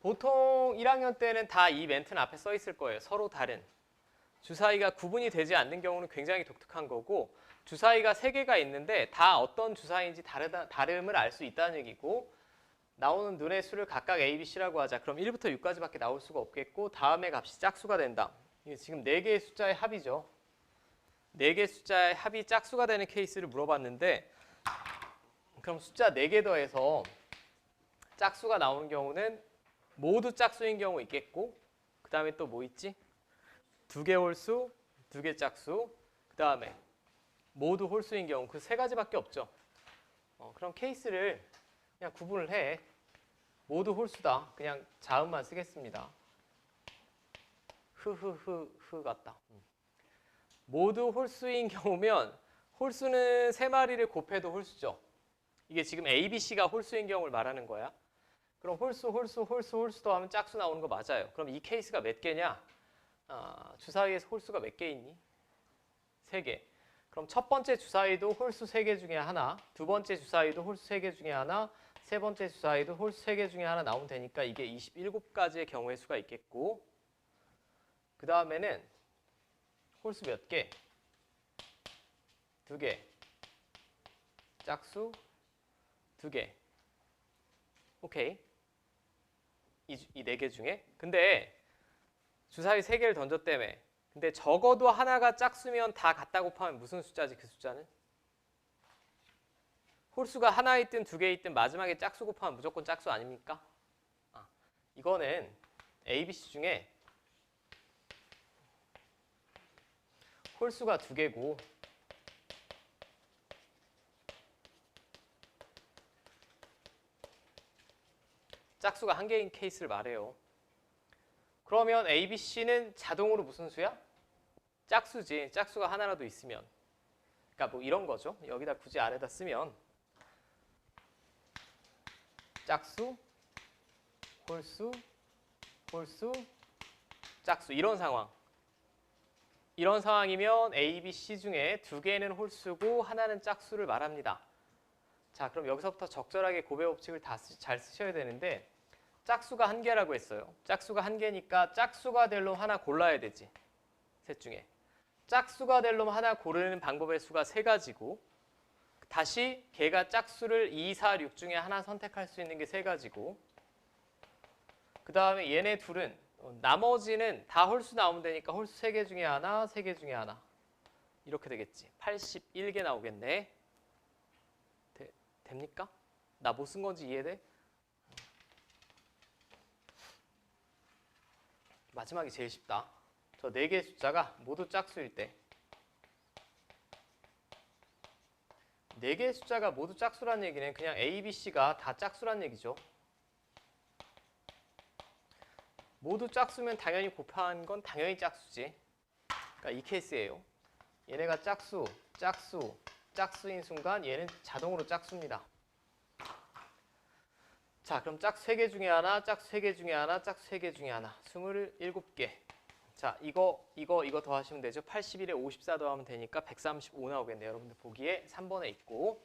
보통 1학년 때는 다 이 멘트는 앞에 써 있을 거예요. 서로 다른. 주사위가 구분이 되지 않는 경우는 굉장히 독특한 거고 주사위가 세 개가 있는데 다 어떤 주사위인지 다르다, 다름을 알 수 있다는 얘기고 나오는 눈의 수를 각각 A, B, C라고 하자. 그럼 1부터 6까지밖에 나올 수가 없겠고 다음의 값이 짝수가 된다. 이게 지금 네 개의 숫자의 합이죠. 네개 숫자의 합이 짝수가 되는 케이스를 물어봤는데 그럼 숫자 네개 더해서 짝수가 나오는 경우는 모두 짝수인 경우 있겠고 그 다음에 또 뭐 있지? 두 개 홀수, 두 개 짝수, 그 다음에 모두 홀수인 경우 그 세 가지밖에 없죠. 어, 그럼 케이스를 그냥 구분을 해. 모두 홀수다. 그냥 자음만 쓰겠습니다. 흐흐흐흐 같다. 음. 모두 홀수인 경우면 홀수는 세 마리를 곱해도 홀수죠. 이게 지금 A, B, C가 홀수인 경우를 말하는 거야. 그럼 홀수, 홀수, 홀수, 홀수도 하면 짝수 나오는 거 맞아요. 그럼 이 케이스가 몇 개냐? 아, 주사위에서 홀수가 몇 개 있니? 세 개. 그럼 첫 번째 주사위도 홀수 세 개 중에 하나, 두 번째 주사위도 홀수 세 개 중에 하나, 세 번째 주사위도 홀수 세 개 중에 하나 나오면 되니까 이게 27가지의 경우의 수가 있겠고 그 다음에는 홀수 몇 개? 두 개. 짝수 두 개. 오케이. 이 네 개 중에. 근데 주사위 세 개를 던졌다며. 근데 적어도 하나가 짝수면 다 같다 곱하면 무슨 숫자지 그 숫자는? 홀수가 하나 있든 두 개 있든 마지막에 짝수 곱하면 무조건 짝수 아닙니까? 아, 이거는 A, B, C 중에 홀수가 두 개고 짝수가 한 개인 케이스를 말해요. 그러면 A, B, C는 자동으로 무슨 수야? 짝수지. 짝수가 하나라도 있으면. 그러니까 뭐 이런 거죠. 여기다 굳이 아래다 쓰면 짝수, 홀수, 홀수, 짝수 이런 상황. 이런 상황이면 A, B, C 중에 두 개는 홀수고 하나는 짝수를 말합니다. 자, 그럼 여기서부터 적절하게 고배 법칙을 다 잘 쓰셔야 되는데 짝수가 한 개라고 했어요. 짝수가 한 개니까 짝수가 될 놈 하나 골라야 되지. 셋 중에. 짝수가 될 놈 하나 고르는 방법의 수가 세 가지고 다시 걔가 짝수를 2, 4, 6 중에 하나 선택할 수 있는 게 세 가지고 그 다음에 얘네 둘은 어, 나머지는 다 홀수 나오면 되니까 홀수 세 개 중에 하나, 세 개 중에 하나 이렇게 되겠지. 81개 나오겠네. 되, 됩니까? 나뭐쓴 건지 이해돼? 마지막이 제일 쉽다. 저 네 개의 숫자가 모두 짝수일 때. 네 개의 숫자가 모두 짝수란 얘기는 그냥 A, B, C가 다 짝수란 얘기죠. 모두 짝수면 당연히 곱한 건 당연히 짝수지. 그러니까 이 케이스예요. 얘네가 짝수, 짝수, 짝수인 순간 얘는 자동으로 짝수입니다. 자, 그럼 짝세개 중에 하나, 짝세개 중에 하나, 짝세개 중에 하나. 27개. 자, 이거, 이거, 이거 더하시면 되죠. 81에 54 더하면 되니까 135 나오겠네요. 여러분들 보기에 3번에 있고.